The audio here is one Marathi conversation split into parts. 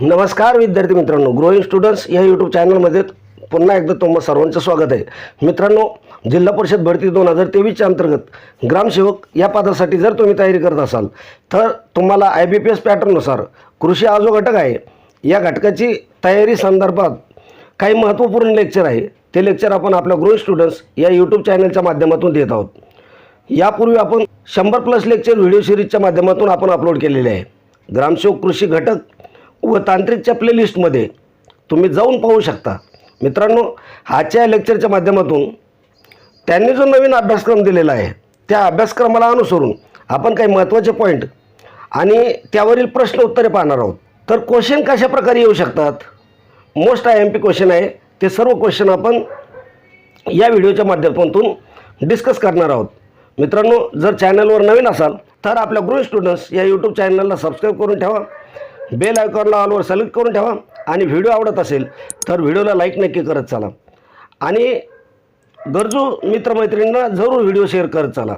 नमस्कार विद्यार्थी मित्रांनो. ग्रोईंग स्टुडंट्स या यूट्यूब चॅनलमध्ये पुन्हा एकदा तुम्हाला सर्वांचं स्वागत आहे. मित्रांनो जिल्हा परिषद भरती दोन हजार तेवीसच्या अंतर्गत ग्रामसेवक या पदासाठी जर तुम्ही तयारी करत असाल तर तुम्हाला आय बी पी एस पॅटर्ननुसार कृषी हा जो घटक आहे. या घटकाची तयारी संदर्भात काही महत्त्वपूर्ण लेक्चर आहे. ते लेक्चर आपण आपल्या ग्रोईंग स्टुडंट्स या यूट्यूब चॅनलच्या माध्यमातून देत आहोत. यापूर्वी आपण शंभर प्लस लेक्चर व्हिडिओ सिरीजच्या माध्यमातून आपण अपलोड केलेले आहे. ग्रामसेवक कृषी घटक व तांत्रिकच्या प्लेलिस्टमध्ये तुम्ही जाऊन पाहू शकता. मित्रांनो आजच्या लेक्चरच्या माध्यमातून त्यांनी जो नवीन अभ्यासक्रम दिलेला आहे त्या अभ्यासक्रमाला अनुसरून आपण काही महत्त्वाचे पॉईंट आणि त्यावरील प्रश्न उत्तरे पाहणार आहोत. तर क्वेश्चन कशा प्रकारे येऊ शकतात? Most I M P question आहे. ते सर्व क्वेश्चन आपण या व्हिडिओच्या माध्यमातून डिस्कस करणार आहोत. मित्रांनो जर चॅनलवर नवीन असाल तर आपल्या गृह स्टुडंट्स या यूट्यूब चॅनलला सबस्क्राईब करून ठेवा. बेल आयकॉनला ऑलवर सिलेक्ट करून ठेवा आणि व्हिडिओ आवडत असेल तर व्हिडिओला लाईक नक्की करत चला. आणि गरजू मित्रमैत्रिणींना जरूर व्हिडिओ शेअर करत चला.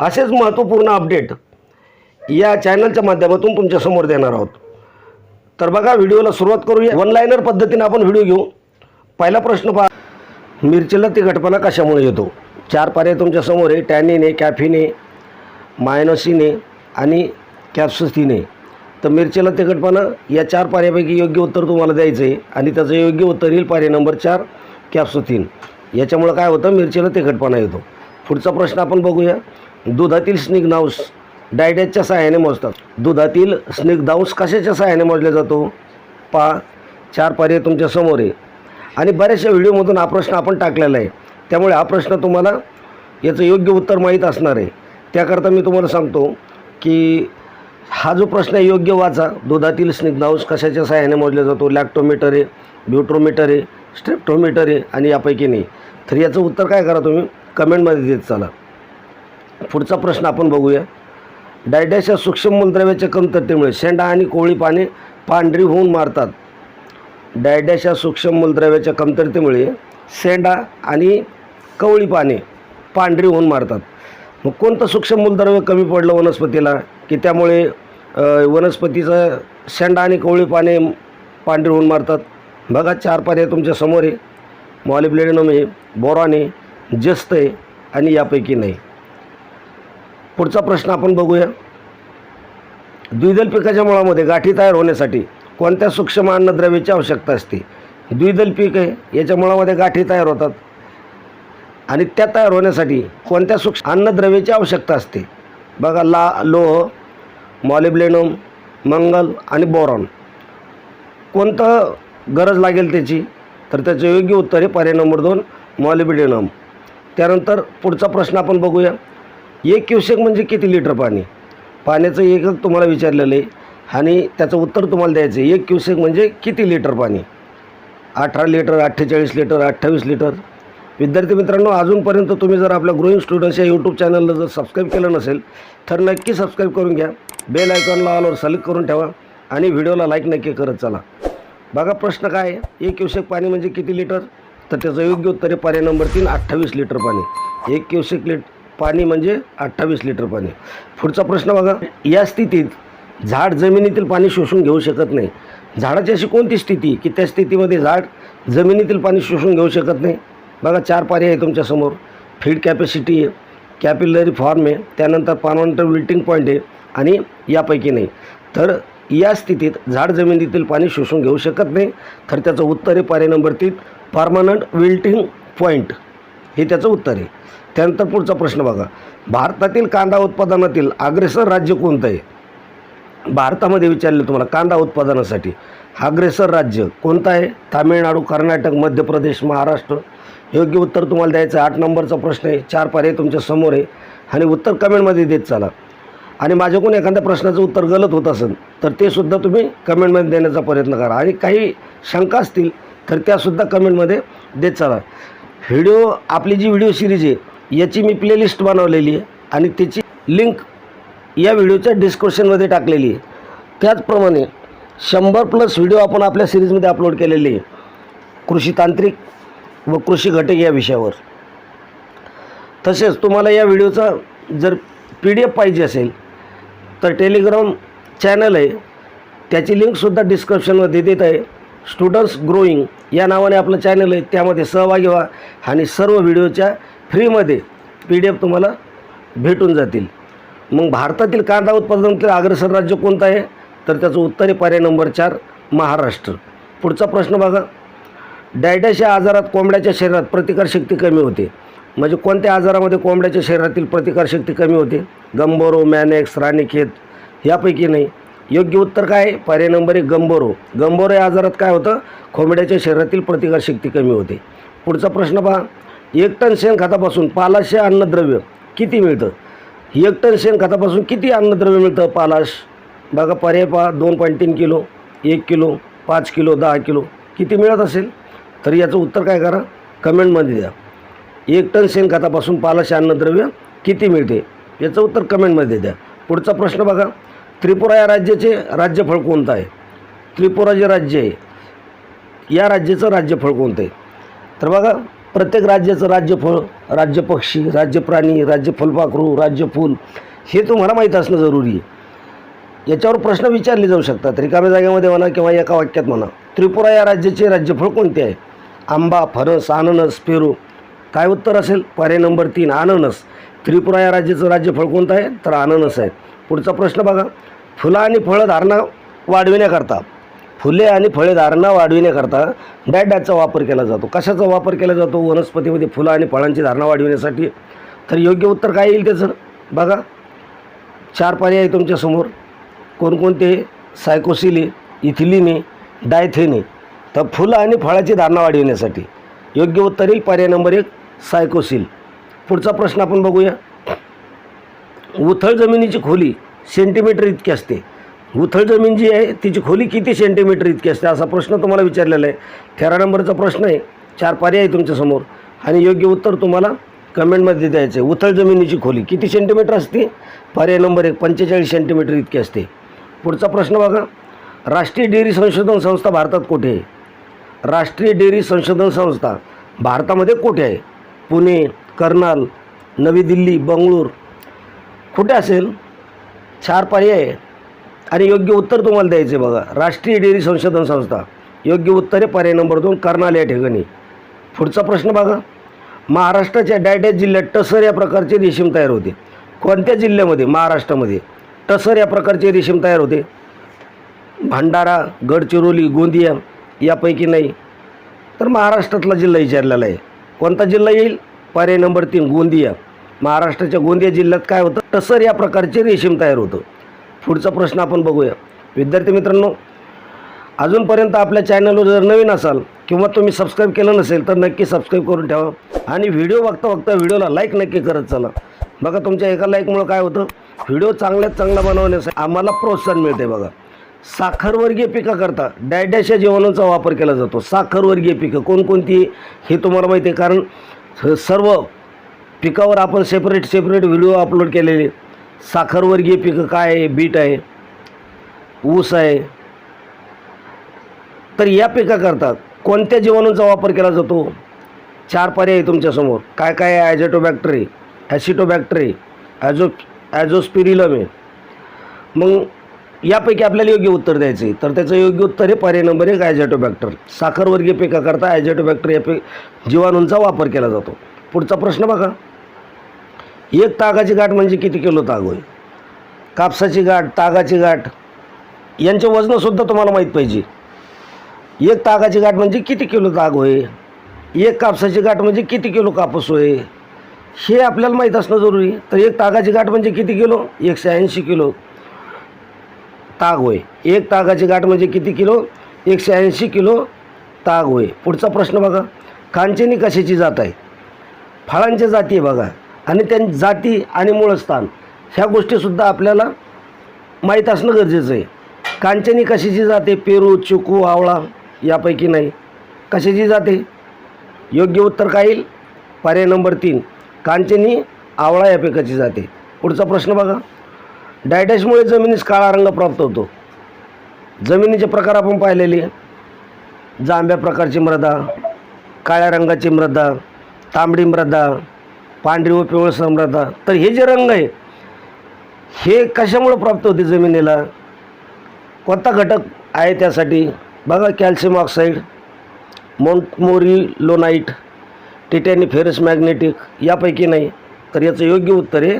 असेच महत्त्वपूर्ण अपडेट या चॅनलच्या माध्यमातून तुमच्यासमोर देणार आहोत. तर बघा व्हिडिओला सुरुवात करूया. वन लायनर पद्धतीने आपण व्हिडिओ घेऊ. पहिला प्रश्न पहा. मिरचीला तिखटपणा कशामुळे येतो? चार पर्याय तुमच्यासमोर आहे. टॅनिने कॅफिने कॅफिन आणि कॅप्सुसिन तर मिरचीला तिखटपणा या चार पाऱ्यापैकी योग्य उत्तर तुम्हाला द्यायचं आहे आणि त्याचं योग्य उत्तर येईल पर्याय नंबर चार कॅप्सुथिन याच्यामुळं काय होतं मिरचीला तिखटपणा येतो. पुढचा प्रश्न आपण बघूया. दुधातील स्निग्धांश डायडॅचच्या सहाय्याने मोजतात. दुधातील स्निग्धांश कशाच्या सहाय्याने मोजला जातो? पा चार पर्याय तुमच्यासमोर आहे. आणि बऱ्याचशा व्हिडिओमधून हा प्रश्न आपण टाकलेला आहे. त्यामुळे हा प्रश्न तुम्हाला याचं योग्य उत्तर माहीत असणार आहे. त्याकरता मी तुम्हाला सांगतो की हा जो प्रश्न आहे योग्य वाचा. दुधातील स्निग्धांश कशाच्या सहाय्याने मोजला जातो? लॅक्टोमीटर आहे ब्युट्रोमीटर आहे स्ट्रेप्टोमीटर आहे आणि यापैकी नाही. तर याचं उत्तर काय करा तुम्ही? कमेंटमध्ये देत चला. पुढचा प्रश्न आपण बघूया. डायडॅशा सूक्ष्म मूलद्रव्याच्या कमतरतेमुळे शेंडा आणि कोळी पाने पांढरी होऊन मारतात. डायडॅशा सूक्ष्म मूलद्रव्याच्या कमतरतेमुळे शेंडा आणि कवळी पाने पांढरी होऊन मारतात. मग कोणतं सूक्ष्म मूलद्रव्य कमी पडलं वनस्पतीला? की त्यामुळे वनस्पतीचं शेंडा आणि कोवळी पाने पांढरी होऊन मारतात. बघा चार पर्याय तुमच्यासमोर आहे. मॉलिब्लेडिनम आहे बोरॉन आहे जस्त आहे आणि यापैकी नाही. पुढचा प्रश्न आपण बघूया. द्विदल पिकाच्या मुळामध्ये गाठी तयार होण्यासाठी कोणत्या सूक्ष्म अन्नद्रव्याची आवश्यकता असते? द्विदल पीक आहे याच्या मुळामध्ये गाठी तयार होतात. आणि त्या तयार होण्यासाठी कोणत्या सूक्ष्म अन्नद्रव्याची आवश्यकता असते? बघा ला लोह मॉलिब्लेनम मंगल आणि बोरॉन. कोणतं गरज लागेल त्याची? तर त्याचं योग्य उत्तर आहे पर्याय नंबर दोन मॉलिब्लेनम त्यानंतर पुढचा प्रश्न आपण बघूया. एक क्युसेक म्हणजे किती लिटर पाणी? पाण्याचं एकक तुम्हाला विचारलेलं आहे आणि त्याचं उत्तर तुम्हाला द्यायचं आहे. एक क्युसेक म्हणजे किती लिटर पाणी? अठरा लिटर अठ्ठेचाळीस लिटर अठ्ठावीस लिटर. विद्यार्थी मित्रांनो अजूनपर्यंत तुम्ही जर आपल्या ग्रोईंग स्टुडंट्स या यूट्यूब चॅनलला जर सबस्क्राईब केलं नसेल तर नक्की सबस्क्राईब करून घ्या. बेल आयकॉनला ऑलवर सिलेक्ट करून ठेवा आणि व्हिडिओला लाईक नक्की करत चला. बघा प्रश्न काय आहे? एक क्युसेक पाणी म्हणजे किती लिटर तर त्याचं योग्य उत्तर आहे पर्याय नंबर तीन अठ्ठावीस लिटर पाणी. एक क्युसेक लिट पाणी म्हणजे अठ्ठावीस लिटर पाणी. पुढचा प्रश्न बघा. या स्थितीत झाड जमिनीतील पाणी शोषून घेऊ शकत नाही. झाडाची अशी कोणती स्थिती की त्या स्थितीमध्ये झाड जमिनीतील पाणी शोषून घेऊ शकत नाही? बघा चार पर्याय आहे तुमच्यासमोर फीड कॅपॅसिटी आहे. कॅपिलरी फॉर्म आहे. त्यानंतर पानवंटर विल्टिंग पॉईंट आहे आणि यापैकी नाही. तर या स्थितीत झाड जमिनीतील पाणी शोषून घेऊ शकत नाही. तर त्याचं उत्तर आहे पर्याय नंबर तीन परमनंट विल्टिंग पॉईंट हे त्याचं उत्तर आहे. त्यानंतर पुढचा प्रश्न बघा. भारतातील कांदा उत्पादनातील अग्रेसर राज्य कोणतं आहे? भारतामध्ये विचारलं तुम्हाला कांदा उत्पादनासाठी. अग्रेसर राज्य कोणतं आहे? तामिळनाडू कर्नाटक मध्य प्रदेश महाराष्ट्र. योग्य उत्तर तुम्हाला द्यायचं आठ नंबरचा प्रश्न आहे. चार पर्याय तुमच्यासमोर आहे. आणि उत्तर कमेंटमध्ये देत चाला. आणि माझ्याकडून एखाद्या प्रश्नाचं उत्तर गलत होत असेल तर ते सुद्धा तुम्ही कमेंटमध्ये देण्याचा प्रयत्न करा. आणि काही शंका असतील तर त्यासुद्धा कमेंटमध्ये देत चाला. व्हिडिओ आपली जी व्हिडिओ सिरीज आहे याची मी प्लेलिस्ट बनवलेली आहे आणि त्याची लिंक या व्हिडिओच्या डिस्क्रिप्शनमध्ये टाकलेली आहे. त्याचप्रमाणे शंभर प्लस व्हिडिओ आपण आपल्या सिरीजमध्ये अपलोड केलेले आहे. कृषी तांत्रिक व कृषी घटक या विषयावर. तसेच तुम्हाला या व्हिडिओचा जर पी डी एफ पाहिजे असेल तर टेलिग्राम चॅनल आहे. त्याची लिंकसुद्धा डिस्क्रिप्शनमध्ये देत आहे. स्टुडंट्स ग्रोईंग या नावाने आपलं चॅनल आहे. त्यामध्ये सहभागी व्हा आणि सर्व व्हिडिओच्या फ्रीमध्ये पी डी एफ तुम्हाला भेटून जातील. मग भारतातील कांदा उत्पादनातील अग्रसर राज्य कोणतं आहे? तर त्याचं उत्तर आहे पर्याय नंबर चार महाराष्ट्र. पुढचा प्रश्न बघा. डायडॅश या आजारात कोंबड्याच्या शरीरात प्रतिकारशक्ती कमी होते. म्हणजे कोणत्या आजारामध्ये कोंबड्याच्या शरीरातील प्रतिकारशक्ती कमी होते? गंबोरो मॅनेक्स राणीखेत यापैकी नाही. योग्य उत्तर काय? आहे पर्याय नंबर एक गंबोरो गंबोरो या आजारात काय होतं? कोंबड्याच्या शरीरातील प्रतिकारशक्ती कमी होते. पुढचा प्रश्न पहा. एक टन शेणखतापासून पालाशे अन्नद्रव्य किती मिळतं? एक टन शेणखतापासून किती अन्नद्रव्य मिळतं? पालाश. बघा पर्याय पहा. दोन पॉईंट तीन किलो एक किलो पाच किलो दहा किलो. किती मिळत असेल? तर याचं उत्तर काय करा? कमेंटमध्ये द्या. एक टन शेणखतापासून पालाशे अन्नद्रव्य किती मिळते? याचं उत्तर कमेंटमध्ये द्या. पुढचा प्रश्न बघा. त्रिपुरा या राज्याचे राज्यफळ कोणतं आहे? त्रिपुरा जे राज्य आहे या राज्याचं राज्यफळ कोणतं आहे? तर बघा प्रत्येक राज्याचं राज्यफळ राज्यपक्षी राज्यप्राणी राज्य फुलपाखरू राज्यफूल हे तुम्हाला माहीत असणं जरुरी आहे. याच्यावर प्रश्न विचारले जाऊ शकतात. रिकाम्या जागेमध्ये म्हणा किंवा एका वाक्यात म्हणा. त्रिपुरा या राज्याचे राज्यफळ कोणते आहे? आंबा फरस अननस पेरू. काय उत्तर असेल? पर्याय नंबर तीन अननस. त्रिपुरा या राज्याचं राज्यफळ कोणतं आहे? तर अननस आहे. पुढचा प्रश्न बघा. फुलं आणि फळं धारणा वाढविण्याकरता फुले आणि फळे धारणा वाढविण्याकरता डायडॅटचा वापर केला जातो. कशाचा वापर केला जातो? वनस्पतीमध्ये फुलं आणि फळांची धारणा वाढविण्यासाठी. तर योग्य उत्तर काय येईल त्याचं? बघा. चार पर्याय आहे तुमच्यासमोर. कोणकोणते? सायकोसिली इथिलिनी डायथेनी. तर फुलं आणि फळाची धारणा वाढविण्यासाठी योग्य उत्तरील पर्याय नंबर एक सायकोसिल पुढचा प्रश्न आपण बघूया. उथळ जमिनीची खोली सेंटीमीटर इतकी असते. उथळ जमीन जी आहे तिची खोली किती सेंटीमीटर इतकी असते? असा प्रश्न तुम्हाला विचारलेला आहे. तेरा नंबरचा प्रश्न आहे. चार पर्याय आहे तुमच्यासमोर आणि योग्य उत्तर तुम्हाला कमेंटमध्ये द्यायचं आहे. उथळ जमिनीची खोली किती सेंटीमीटर असते? पर्याय नंबर एक पंचेचाळीस सेंटीमीटर इतकी असते. पुढचा प्रश्न बघा. राष्ट्रीय डेअरी संशोधन संस्था भारतात कुठे आहे? राष्ट्रीय डेअरी संशोधन संस्था भारतामध्ये कुठे आहे? पुणे कर्नाल नवी दिल्ली बंगळूर. कुठे असेल? चार पर्याय आहे. आणि योग्य उत्तर तुम्हाला द्यायचे बघा. राष्ट्रीय डेअरी संशोधन संस्था. योग्य उत्तर आहे पर्याय नंबर दोन कर्नाल या ठिकाणी. पुढचा प्रश्न बघा. महाराष्ट्राच्या डायडॅच जिल्ह्यात टसर या प्रकारचे रेशीम तयार होते. कोणत्या जिल्ह्यामध्ये? महाराष्ट्रामध्ये. टसर या प्रकारचे रेशीम तयार होते. भंडारा गडचिरोली गोंदिया यापैकी नाही. तर महाराष्ट्रातला जिल्हा विचारलेला आहे. कोणता जिल्हा येईल? पर्याय नंबर तीन गोंदिया. महाराष्ट्राच्या गोंदिया जिल्ह्यात काय होतं? टसर या प्रकारचे रेशीम तयार होतं. पुढचा प्रश्न आपण बघूया. विद्यार्थी मित्रांनो अजूनपर्यंत आपल्या चॅनलवर जर नवीन असाल किंवा तुम्ही सबस्क्राईब केलं नसेल तर नक्की सबस्क्राईब करून ठेवा. आणि व्हिडिओ बघता बघता व्हिडिओला लाईक नक्की करत चला. बघा तुमच्या एका लाईकमुळं काय होतं? व्हिडिओ चांगल्यात चांगला बनवण्यासाठी आम्हाला प्रोत्साहन मिळते बघा. साखरवर्गीय पिकाकरता डायडॅशच्या जीवाणूचा वापर केला जातो. साखरवर्गीय पिकं. कोणकोणती? हे तुम्हाला माहिती आहे कारण सर्व पिकावर आपण सेपरेट सेपरेट व्हिडिओ अपलोड केलेले. साखरवर्गीय पिकं काय आहे? बीट आहे. ऊस आहे. तर या पिकाकरता कोणत्या जीवाणूंचा वापर केला जातो? चार पर्याय आहे तुमच्यासमोर. काय काय आहे? ॲजेटोबॅक्टरी ॲसिटोबॅक्टरी ॲझो ॲझोस्पिरिलम आहे. मग यापैकी आपल्याला योग्य उत्तर द्यायचं आहे तर त्याचं योग्य उत्तर हे पर्याय नंबर एक ॲझेटोबॅक्टर साखरवर्गीय पिकाकरता ॲझेटोबॅक्टर या पे जीवाणूंचा वापर केला जातो. पुढचा प्रश्न बघा. एक तागाची गाठ म्हणजे किती किलो ताग होय? कापसाची गाठ तागाची गाठ यांचे वजनसुद्धा तुम्हाला माहीत पाहिजे. एक तागाची गाठ म्हणजे किती किलो ताग होय? एक कापसाची गाठ म्हणजे किती किलो कापूस होय? हे आपल्याला माहीत असणं जरुरी. तर एक तागाची गाठ म्हणजे किती किलो? एकशे ऐंशी किलो. ताग होय. एक तागाची गाठ म्हणजे किती किलो? एकशे ऐंशी किलो ताग होय. पुढचा प्रश्न बघा. कांचनी कशाची जात आहे? फळांच्या जाती आहे बघा. आणि त्या जाती आणि मूळस्थान ह्या गोष्टीसुद्धा आपल्याला माहीत असणं गरजेचं आहे. कांचनी कशाची जाते पेरू चिकू आवळा यापैकी नाही. कशाची जाते योग्य उत्तर काय येईल? पर्याय नंबर तीन. कांचनी आवळा यापेकाची जाते पुढचा प्रश्न बघा. डायडॅशमुळे जमिनीस काळा रंग प्राप्त होतो. जमिनीचे प्रकार आपण पाहिलेले जांभ्या प्रकारची मृदा काळ्या रंगाची मृदा तांबडी मृदा पांढरी व पिवळसर मृदा. तर हे जे रंग आहे हे कशामुळे प्राप्त होते जमिनीला? कोणता घटक आहे त्यासाठी? बघा calcium oxide montmorillonite titaniferous magnetic यापैकी नाही. तर याचं योग्य उत्तर आहे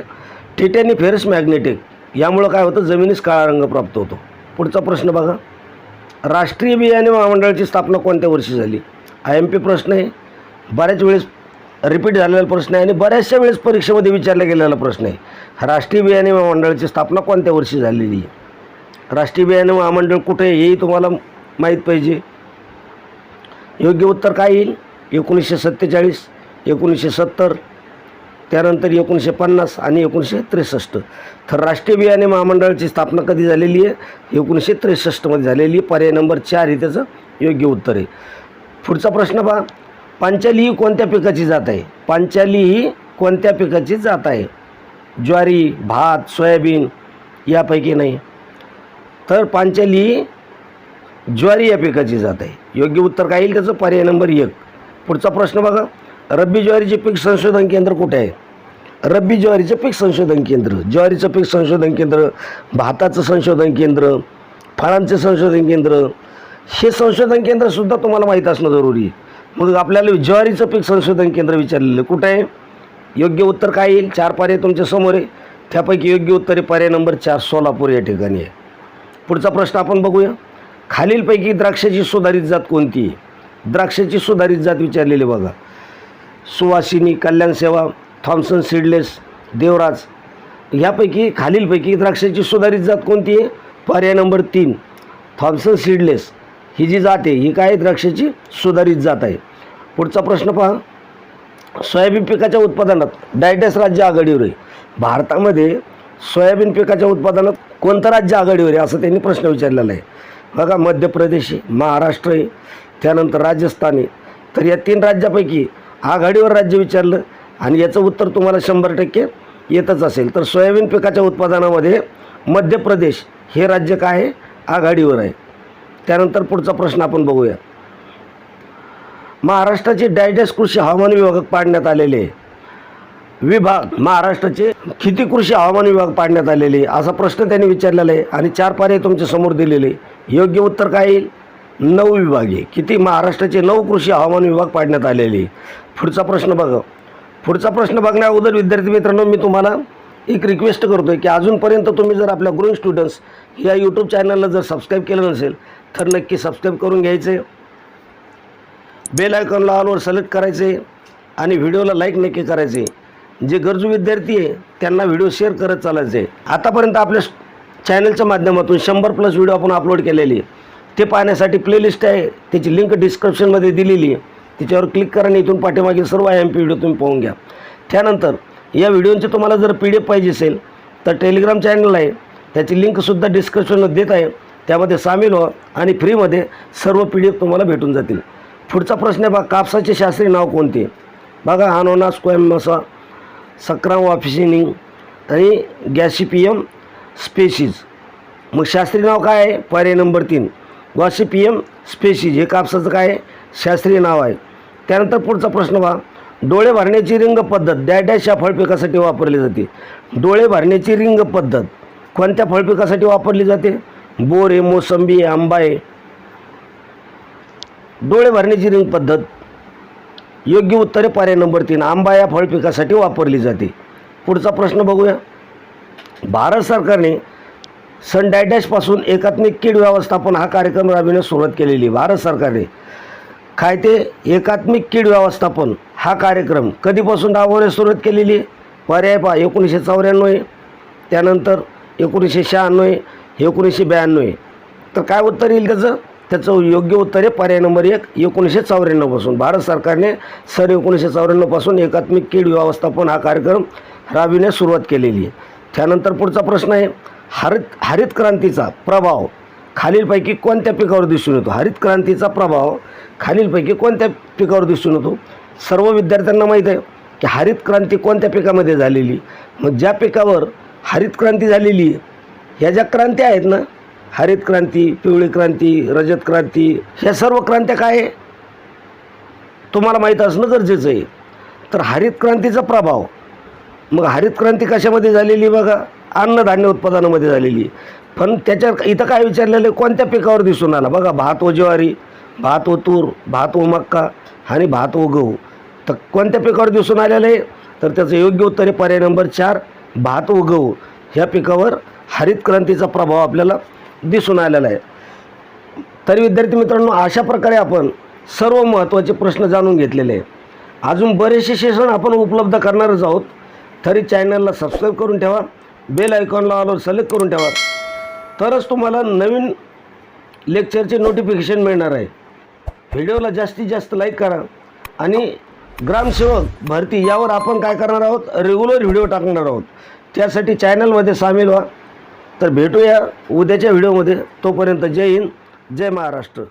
टिटॅनी फेरस मॅग्नेटिक. यामुळं काय होतं जमिनीस काळा रंग प्राप्त होतो. पुढचा प्रश्न बघा. राष्ट्रीय बियाणे महामंडळाची स्थापना कोणत्या वर्षी झाली? आय एम पी प्रश्न आहे. बऱ्याच वेळेस रिपीट झालेला प्रश्न आहे आणि बऱ्याचशा वेळेस परीक्षेमध्ये विचारला गेलेला प्रश्न आहे. राष्ट्रीय बियाणे महामंडळाची स्थापना कोणत्या वर्षी झालेली आहे? राष्ट्रीय बियाणे महामंडळ कुठे आहे हेही तुम्हाला माहीत पाहिजे. योग्य उत्तर काय येईल? एकोणीसशे सत्तेचाळीस एकोणीसशे सत्तर त्यानंतर एकोणीसशे पन्नास आणि एकोणीसशे त्रेसष्ट. तर राष्ट्रीय बियाणे महामंडळाची स्थापना कधी झालेली आहे? एकोणीसशे त्रेसष्टमध्ये झालेली आहे. पर्याय नंबर चार हे त्याचं योग्य उत्तर आहे. पुढचा प्रश्न पहा. पांचाली ही कोणत्या पिकाची जात आहे? पांचाली ही कोणत्या पिकाची जात आहे? ज्वारी भात सोयाबीन यापैकी नाही. तर पांचाली ही ज्वारी या पिकाची जात आहे. योग्य उत्तर काय येईल त्याचं? पर्याय नंबर एक. पुढचा प्रश्न बघा. रब्बी ज्वारीचे पीक संशोधन केंद्र कुठे आहे? रब्बी ज्वारीचं पीक संशोधन केंद्र ज्वारीचं पीक संशोधन केंद्र भाताचं संशोधन केंद्र फळांचे संशोधन केंद्र हे संशोधन केंद्रसुद्धा तुम्हाला माहीत असणं जरुरी आहे. मग आपल्याला ज्वारीचं पीक संशोधन केंद्र विचारलेलं कुठं आहे? योग्य उत्तर काय येईल? चार पर्याय तुमच्यासमोर आहे. त्यापैकी योग्य उत्तर पर्याय नंबर चार सोलापूर या ठिकाणी आहे. पुढचा प्रश्न आपण बघूया. खालीलपैकी द्राक्षाची सुधारित जात कोणती आहे? द्राक्षाची सुधारित जात विचारलेली बघा. सुवासिनी कल्याण सेवा थॉम्सन सीडलेस देवराज ह्यापैकी खालीलपैकी द्राक्षाची सुधारित जात कोणती आहे? पर्याय नंबर तीन थॉम्सन सीडलेस. ही जी जात आहे ही काय आहे? द्राक्षाची सुधारित जात आहे. पुढचा प्रश्न पहा. सोयाबीन पिकाच्या उत्पादनात डायटस राज्य आघाडीवर आहे. भारतामध्ये सोयाबीन पिकाच्या उत्पादनात कोणतं राज्य आघाडीवर आहे असं त्यांनी प्रश्न विचारलेला आहे. बघा मध्य प्रदेश आहे महाराष्ट्र आहे त्यानंतर राजस्थान आहे. तर या तीन राज्यापैकी आघाडीवर राज्य विचारलं आणि याचं उत्तर तुम्हाला शंभर टक्के येतच असेल. तर सोयाबीन पिकाच्या उत्पादनामध्ये मध्य प्रदेश हे राज्य काय आहे? आघाडीवर आहे. त्यानंतर पुढचा प्रश्न आपण बघूया. महाराष्ट्राचे डायडस कृषी हवामान विभाग पाडण्यात आलेले आहे विभाग महाराष्ट्राचे किती कृषी हवामान विभाग पाडण्यात आलेले आहे असा प्रश्न त्यांनी विचारलेला आहे आणि चार पर्याय तुमच्यासमोर दिलेले. योग्य उत्तर काय येईल? नऊ विभाग आहे. किती महाराष्ट्राचे नऊ कृषी हवामान विभाग पाडण्यात आलेले? आहे. पुढचा प्रश्न बघा. पुढचा प्रश्न बघण्या अगोदर विद्यार्थी मित्रांनो मी तुम्हाला एक रिक्वेस्ट करतो आहे की अजूनपर्यंत तुम्ही जर आपल्या ग्रोईंग स्टुडंट्स या यूट्यूब चॅनलला जर सबस्क्राईब केलं नसेल तर नक्की सबस्क्राईब करून घ्यायचे. बेल आयकॉनला ऑलवर सिलेक्ट करायचे आणि व्हिडिओला लाईक नक्की करायचे. जे गरजू विद्यार्थी आहे त्यांना व्हिडिओ शेअर करत चालायचे. आतापर्यंत आपल्या चॅनलच्या माध्यमातून शंभर प्लस व्हिडिओ आपण अपलोड केलेले. आहे ते पाहण्यासाठी प्लेलिस्ट आहे त्याची लिंक डिस्क्रिप्शनमध्ये दिलेली आहे. तिच्यावर क्लिक करा आणि इथून पाठीमागील सर्व आय एम पी व्हिडिओ तुम्ही पाहून घ्या. त्यानंतर या व्हिडिओची तुम्हाला जर पी डी एफ पाहिजे असेल तर टेलिग्राम चॅनल आहे. त्याची लिंकसुद्धा डिस्क्रिप्शनमध्ये देत आहे. त्यामध्ये सामील व्हा आणि फ्रीमध्ये सर्व पी डी एफ तुम्हाला भेटून जातील. पुढचा प्रश्न आहे बघा कापसाचे शास्त्रीय नाव कोणते? बघा हानोना स्क्वॅमसा सक्राम ऑफिसिनिंग आणि गॅसिपियम स्पेशीज. मग शास्त्रीय नाव काय आहे? पर्याय नंबर तीन. Gossypium species. हे कापसाचं काय आहे? शास्त्रीय नाव आहे. त्यानंतर पुढचा प्रश्न पहा. डोळे भरण्याची रिंग पद्धत डॅ डॅश या फळपिकासाठी वापरली जाते. डोळे भरण्याची रिंग पद्धत कोणत्या फळपिकासाठी वापरली जाते? बोरे मोसंबी आहे डोळे भरण्याची रिंग पद्धत योग्य उत्तरे पर्याय नंबर तीन आंबा या फळपिकासाठी वापरली जाते. पुढचा प्रश्न बघूया. भारत सरकारने सन डॅडॅशपासून एकात्मिक कीड व्यवस्थापन हा कार्यक्रम राबविण्यास सुरुवात केलेली. भारत सरकारने काय ते एकात्मिक कीड व्यवस्थापन हा कार्यक्रम कधीपासून राबवण्यास सुरुवात केलेली आहे? पर्याय पहा एकोणीसशे चौऱ्याण्णव आहे. त्यानंतर एकोणीसशे शहाण्णव आहे एकोणीसशे ब्याण्णव आहे. तर काय उत्तर येईल त्याचं? त्याचं योग्य उत्तर आहे पर्याय नंबर एक एकोणीसशे चौऱ्याण्णवपासून भारत सरकारने सर एकोणीसशे चौऱ्याण्णवपासून एकात्मिक कीड व्यवस्थापन हा कार्यक्रम राबविण्यास सुरुवात केलेली आहे. त्यानंतर पुढचा प्रश्न आहे हरित हरित क्रांतीचा प्रभाव खालीलपैकी कोणत्या पिकावर दिसून येतो? हरित क्रांतीचा प्रभाव खालीलपैकी कोणत्या पिकावर दिसून येतो? सर्व विद्यार्थ्यांना माहीत आहे की हरित क्रांती कोणत्या पिकामध्ये झालेली? मग ज्या पिकावर हरित क्रांती झालेली ह्या ज्या क्रांत्या आहेत ना हरित क्रांती पिवळी क्रांती रजत क्रांती ह्या सर्व क्रांत्या काय आहे? तुम्हाला माहीत असणं गरजेचं आहे. तर हरित क्रांतीचा प्रभाव मग हरित क्रांती कशामध्ये झालेली बघा. अन्नधान्य उत्पादनामध्ये झालेली पण त्याच्या इथं काय विचारलेलं आहे? कोणत्या पिकावर दिसून आला? बघा भात व ज्वारी भात व तूर भात व मक्का आणि भात व गहू. तर कोणत्या पिकावर दिसून आलेलं आहे? तर त्याचं योग्य उत्तर आहे पर्याय नंबर चार भात व गहू. ह्या पिकावर हरित क्रांतीचा प्रभाव आपल्याला दिसून आलेला आहे. तरी विद्यार्थी मित्रांनो अशा प्रकारे आपण सर्व महत्त्वाचे प्रश्न जाणून घेतलेले आहे अजून बरेचसे सेशन आपण उपलब्ध करणारच आहोत. तरी चॅनलला सबस्क्राईब करून ठेवा. बेल आयकॉनला आलो सिलेक्ट करून ठेवा. तरच तुम्हाला नवीन लेक्चरचे नोटिफिकेशन मिळणार आहे. व्हिडिओला जास्तीत जास्त लाईक करा आणि ग्रामसेवक भरती यावर आपण काय करणार आहोत? रेग्युलर व्हिडिओ टाकणार आहोत. त्यासाठी चॅनलमध्ये सामील व्हा. तर भेटूया उद्याच्या व्हिडिओमध्ये तोपर्यंत जय हिंद जय महाराष्ट्र.